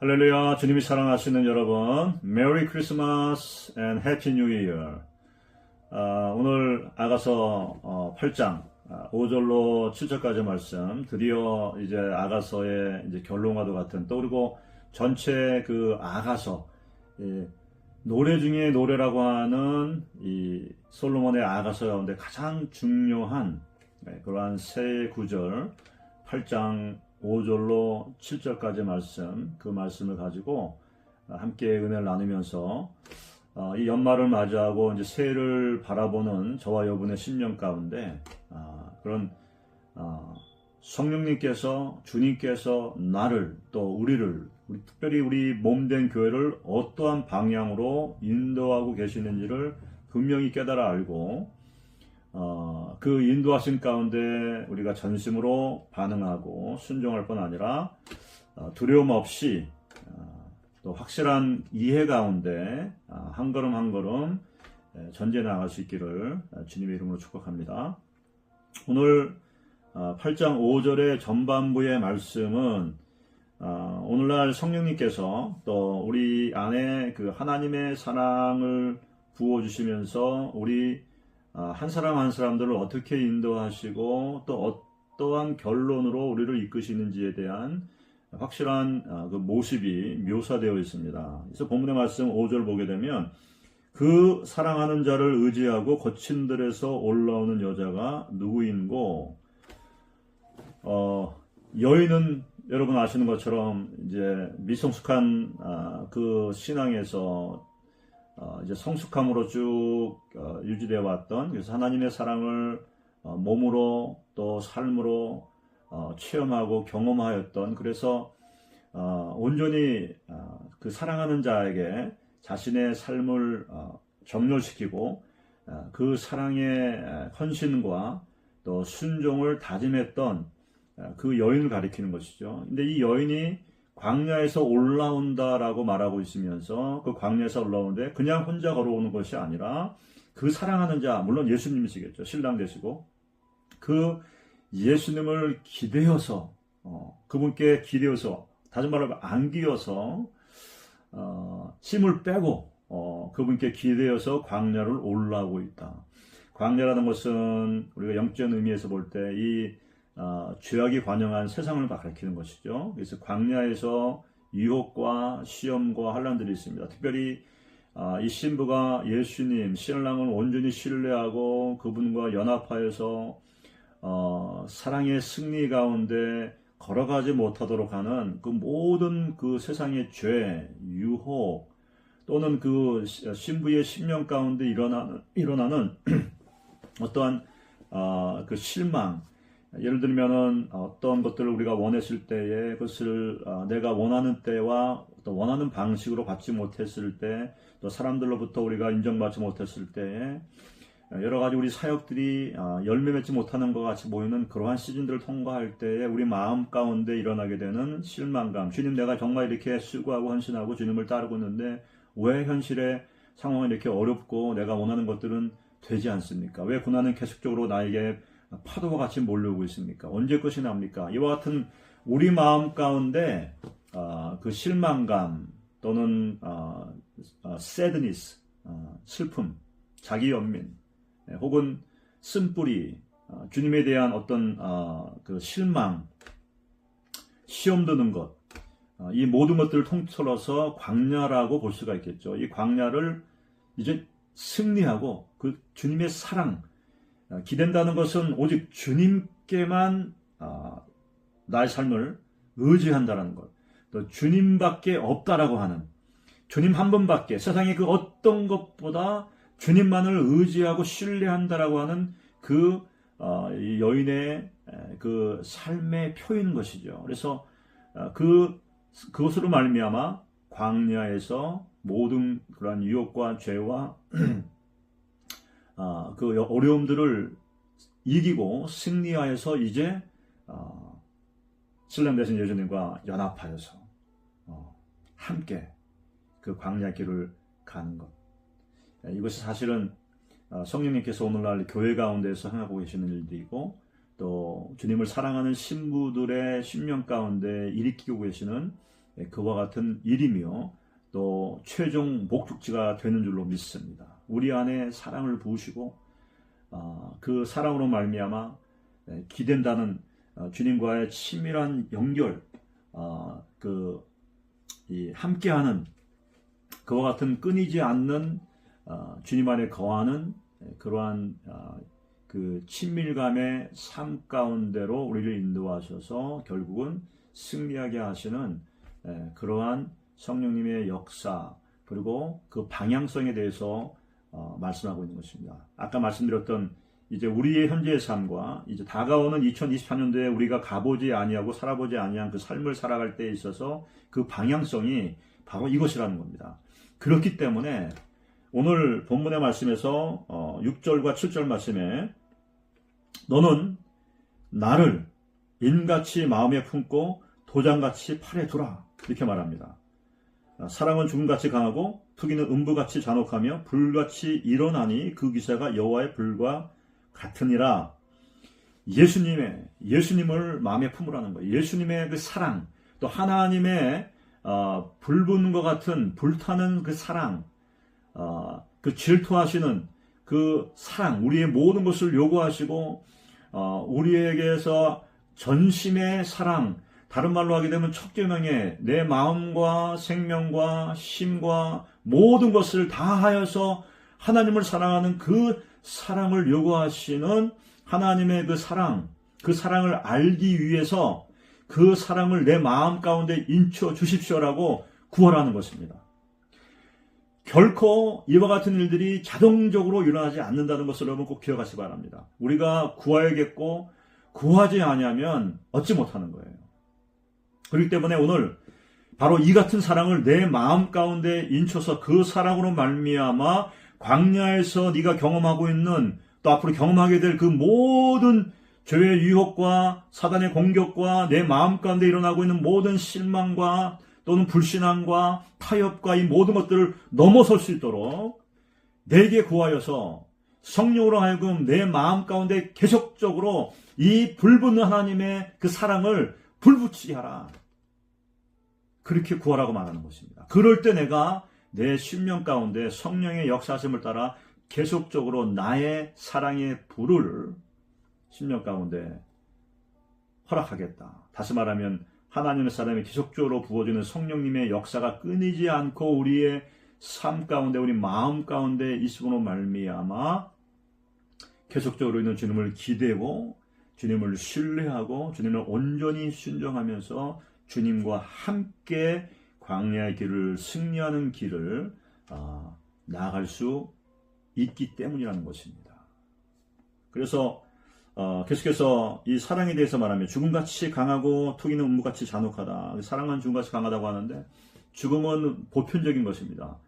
할렐루야, 주님이 사랑하시는 여러분, 메리 크리스마스 앤 해피 뉴 이어. 아, 오늘 아가서 어, 8장 아, 5절로 7절까지 말씀, 드디어 이제 아가서의 이제 결론과도 같은 또 그리고 전체 그 아가서 예, 노래 중에 노래라고 하는 이 솔로몬의 아가서 가운데 가장 중요한 네, 그러한 세 구절 8장 5절로 7절까지 말씀, 그 말씀을 가지고 함께 은혜를 나누면서 어, 이 연말을 맞이하고 이제 새해를 바라보는 저와 여러분의 심령 가운데 아, 그런 어, 성령님께서 주님께서 나를 또 우리를 우리, 특별히 우리 몸된 교회를 어떠한 방향으로 인도하고 계시는지를 분명히 깨달아 알고 어, 그 인도하신 가운데 우리가 전심으로 반응하고 순종할 뿐 아니라 어, 두려움 없이 어, 또 확실한 이해 가운데 어, 한 걸음 한 걸음 에, 전진해 나갈 수 있기를 어, 주님의 이름으로 축복합니다. 오늘 어, 8장 5절의 전반부의 말씀은 어, 오늘날 성령님께서 또 우리 안에 그 하나님의 사랑을 부어주시면서 우리 아, 한 사람 한 사람들을 어떻게 인도하시고 또 어떠한 결론으로 우리를 이끄시는지에 대한 확실한 아, 그 모습이 묘사되어 있습니다. 그래서 본문의 말씀 5절 보게 되면 그 사랑하는 자를 의지하고 거친 들에서 올라오는 여자가 누구인고 어, 여인은 여러분 아시는 것처럼 이제 미성숙한 아, 그 신앙에서 어, 이제 성숙함으로 쭉 어, 유지되어 왔던 그래서 하나님의 사랑을 어, 몸으로 또 삶으로 어, 체험하고 경험하였던 그래서 어, 온전히 어, 그 사랑하는 자에게 자신의 삶을 어, 정렬시키고 어, 그 사랑의 헌신과 또 순종을 다짐했던 어, 그 여인을 가리키는 것이죠. 근데 이 여인이 광야에서 올라온다라고 말하고 있으면서 그 광야에서 올라오는데 그냥 혼자 걸어오는 것이 아니라 그 사랑하는 자, 물론 예수님이시겠죠. 신랑 되시고 그 예수님을 기대어서 어, 그분께 기대어서 다시 말하면 안기어서 어, 힘을 빼고 어, 그분께 기대어서 광야를 올라오고 있다. 광야라는 것은 우리가 영적 의미에서 볼 때 이 어, 죄악이 관영한 세상을 가리키는 것이죠. 그래서 광야에서 유혹과 시험과 환란들이 있습니다. 특별히 어, 이 신부가 예수님 신랑을 온전히 신뢰하고 그분과 연합하여서 어, 사랑의 승리 가운데 걸어가지 못하도록 하는 그 모든 그 세상의 죄, 유혹 또는 그 신부의 심령 가운데 일어나는 일어나는 어떠한 어, 그 실망 예를 들면은 어떤 것들을 우리가 원했을 때에 그것을 어, 내가 원하는 때와 또 원하는 방식으로 받지 못했을 때, 또 사람들로부터 우리가 인정받지 못했을 때에 여러 가지 우리 사역들이 어, 열매 맺지 못하는 것 같이 보이는 그러한 시즌들을 통과할 때에 우리 마음 가운데 일어나게 되는 실망감. 주님 내가 정말 이렇게 수고하고 헌신하고 주님을 따르고 있는데 왜 현실의 상황이 이렇게 어렵고 내가 원하는 것들은 되지 않습니까? 왜 고난은 계속적으로 나에게 파도와 같이 몰려오고 있습니까? 언제 끝이 납니까? 이와 같은 우리 마음 가운데 어, 그 실망감 또는 어, 어, sadness, 어, 슬픔, 자기 연민, 예, 혹은 쓴뿌리, 어, 주님에 대한 어떤 어, 그 실망, 시험 드는 것, 어, 이 모든 것들을 통틀어서 광야라고 볼 수가 있겠죠. 이 광야를 이제 승리하고 그 주님의 사랑, 어, 기댄다는 것은 오직 주님께만 어, 나의 삶을 의지한다는 것, 또 주님밖에 없다라고 하는 주님 한 분밖에 세상의 그 어떤 것보다 주님만을 의지하고 신뢰한다라고 하는 그 어, 여인의 그 삶의 표인 것이죠. 그래서 그 그것으로 말미암아 광야에서 모든 그러한 유혹과 죄와 어, 그 어려움들을 이기고 승리하여서 이제 어, 신랑 되신 예수님과 연합하여서 어, 함께 그 광야 길을 가는 것. 예, 이것이 사실은 어, 성령님께서 오늘날 교회 가운데서 행하고 계시는 일들이고 또 주님을 사랑하는 신부들의 심령 가운데 일으키고 계시는 예, 그와 같은 일이며 또 최종 목적지가 되는 줄로 믿습니다. 우리 안에 사랑을 부으시고 아, 그 사랑으로 말미암아 예, 기댄다는 어, 주님과의 친밀한 연결, 아, 그이 함께하는 그와 같은 끊이지 않는 어, 주님 안에 거하는 예, 그러한 아, 그 친밀감의 삶 가운데로 우리를 인도하셔서 결국은 승리하게 하시는 예, 그러한 성령님의 역사 그리고 그 방향성에 대해서 어, 말씀하고 있는 것입니다. 아까 말씀드렸던 이제 우리의 현재의 삶과 이제 다가오는 2024년도에 우리가 가보지 아니하고 살아보지 아니한 그 삶을 살아갈 때에 있어서 그 방향성이 바로 이것이라는 겁니다. 그렇기 때문에 오늘 본문의 말씀에서 어, 6절과 7절 말씀에 너는 나를 인같이 마음에 품고 도장같이 팔에 두라 이렇게 말합니다. 아, 사랑은 죽음같이 강하고 투기는 음부같이 잔혹하며 불같이 일어나니 그 기사가 여호와의 불과 같으니라. 예수님의 예수님을 마음에 품으라는 거예요. 예수님의 그 사랑, 또 하나님의 어, 불붙는 것 같은 불타는 그 사랑, 어, 그 질투하시는 그 사랑, 우리의 모든 것을 요구하시고 어, 우리에게서 전심의 사랑, 다른 말로 하게 되면 첫 계명에 내 마음과 생명과 심과 모든 것을 다 하여서 하나님을 사랑하는 그 사랑을 요구하시는 하나님의 그 사랑, 그 사랑을 알기 위해서 그 사랑을 내 마음 가운데 인쳐 주십시오라고 구하라는 것입니다. 결코 이와 같은 일들이 자동적으로 일어나지 않는다는 것을 여러분 꼭 기억하시기 바랍니다. 우리가 구하야겠고 구하지 않으면 얻지 못하는 거예요. 그렇기 때문에 오늘 바로 이 같은 사랑을 내 마음 가운데 인쳐서 그 사랑으로 말미암아 광야에서 네가 경험하고 있는 또 앞으로 경험하게 될 그 모든 죄의 유혹과 사단의 공격과 내 마음 가운데 일어나고 있는 모든 실망과 또는 불신앙과 타협과 이 모든 것들을 넘어설 수 있도록 내게 구하여서 성령으로 하여금 내 마음 가운데 계속적으로 이 불붙는 하나님의 그 사랑을 불붙이게 하라. 그렇게 구하라고 말하는 것입니다. 그럴 때 내가 내 신명 가운데 성령의 역사심을 따라 계속적으로 나의 사랑의 불을 신명 가운데 허락하겠다. 다시 말하면 하나님의 사람이 계속적으로 부어주는 성령님의 역사가 끊이지 않고 우리의 삶 가운데 우리 마음 가운데 있음으로 말미암아 계속적으로 있는 주님을 기대고 주님을 신뢰하고 주님을 온전히 순종하면서 주님과 함께 광야의 길을 승리하는 길을 아, 나아갈 수 있기 때문이라는 것입니다. 그래서 어, 계속해서 이 사랑에 대해서 말하면 죽음같이 강하고 투기는 음무같이 잔혹하다. 사랑은 죽음같이 강하다고 하는데 죽음은 보편적인 것입니다.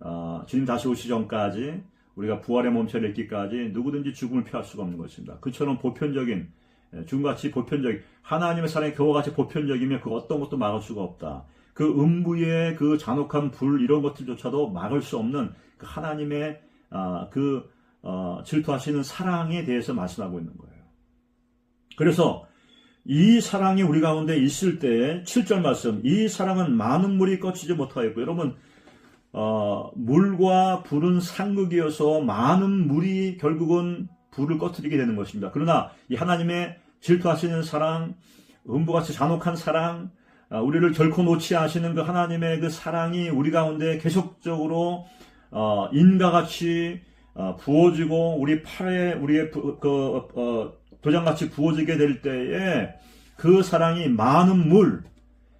어, 주님 다시 오시 전까지 우리가 부활의 몸체를 입기까지 누구든지 죽음을 피할 수가 없는 것입니다. 그처럼 보편적인 예, 죽음같이 보편적인 하나님의 사랑이 그와 같이 보편적이면 그 어떤 것도 막을 수가 없다. 그 음부의 그 잔혹한 불 이런 것들조차도 막을 수 없는 그 하나님의 아, 그 어, 질투하시는 사랑에 대해서 말씀하고 있는 거예요. 그래서 이 사랑이 우리 가운데 있을 때 7절 말씀 이 사랑은 많은 물이 꺼치지 못하였고 여러분 어, 물과 불은 상극이어서 많은 물이 결국은 불을 꺼트리게 되는 것입니다. 그러나 이 하나님의 질투하시는 사랑, 음부같이 잔혹한 사랑, 어, 우리를 결코 놓지 않으시는 그 하나님의 그 사랑이 우리 가운데 계속적으로 어, 인과같이 어, 부어지고 우리 팔에 우리의 그 도장같이 부어지게 될 때에 그 사랑이 많은 물,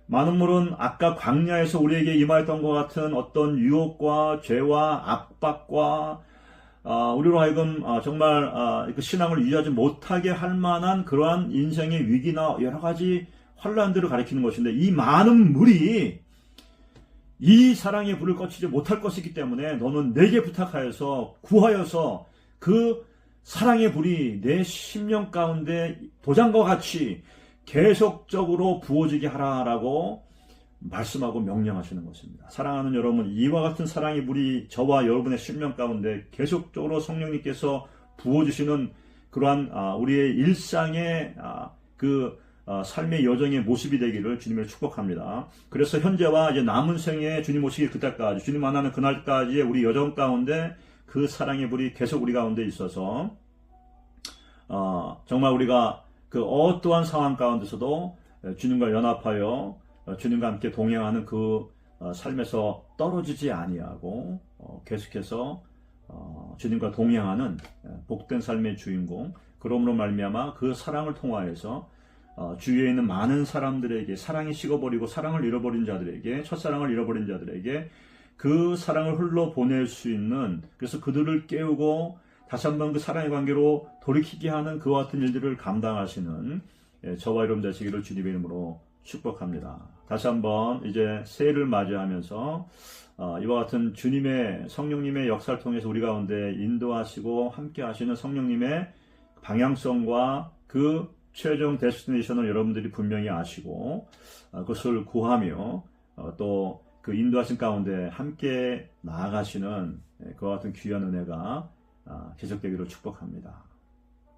많은 물은 아까 광야에서 우리에게 임하였던 것 같은 어떤 유혹과 죄와 압박과 아, 우리로 하여금 아, 정말 아, 그 신앙을 유지하지 못하게 할 만한 그러한 인생의 위기나 여러 가지 환란들을 가리키는 것인데 이 많은 물이 이 사랑의 불을 꺼치지 못할 것이기 때문에 너는 내게 부탁하여서 구하여서 그 사랑의 불이 내 심령 가운데 도장과 같이 계속적으로 부어지게 하라라고 말씀하고 명령하시는 것입니다. 사랑하는 여러분, 이와 같은 사랑의 불이 저와 여러분의 심령 가운데 계속적으로 성령님께서 부어주시는 그러한 아, 우리의 일상의 아, 그 어, 삶의 여정의 모습이 되기를 주님을 축복합니다. 그래서 현재와 이제 남은 생에 주님 오시길 그때까지 주님 만나는 그날까지의 우리 여정 가운데 그 사랑의 불이 계속 우리 가운데 있어서 어, 정말 우리가 그 어떠한 상황 가운데서도 주님과 연합하여 어, 주님과 함께 동행하는 그 어, 삶에서 떨어지지 아니하고 어, 계속해서 어, 주님과 동행하는 어, 복된 삶의 주인공 그러므로 말미암아 그 사랑을 통하여서 어, 주위에 있는 많은 사람들에게 사랑이 식어버리고 사랑을 잃어버린 자들에게 첫사랑을 잃어버린 자들에게 그 사랑을 흘러 보낼 수 있는 그래서 그들을 깨우고 다시 한번 그 사랑의 관계로 돌이키게 하는 그와 같은 일들을 감당하시는 예, 저와 여러분 되시기를 주님의 이름으로 축복합니다. 다시 한번 이제 새해를 맞이하면서 어, 이와 같은 주님의 성령님의 역사를 통해서 우리 가운데 인도하시고 함께 하시는 성령님의 방향성과 그 최종 데스티네이션을 여러분들이 분명히 아시고 어, 그것을 구하며 어, 또그 인도하신 가운데 함께 나아가시는 예, 그와 같은 귀한 은혜가 아, 계속되기를 축복합니다.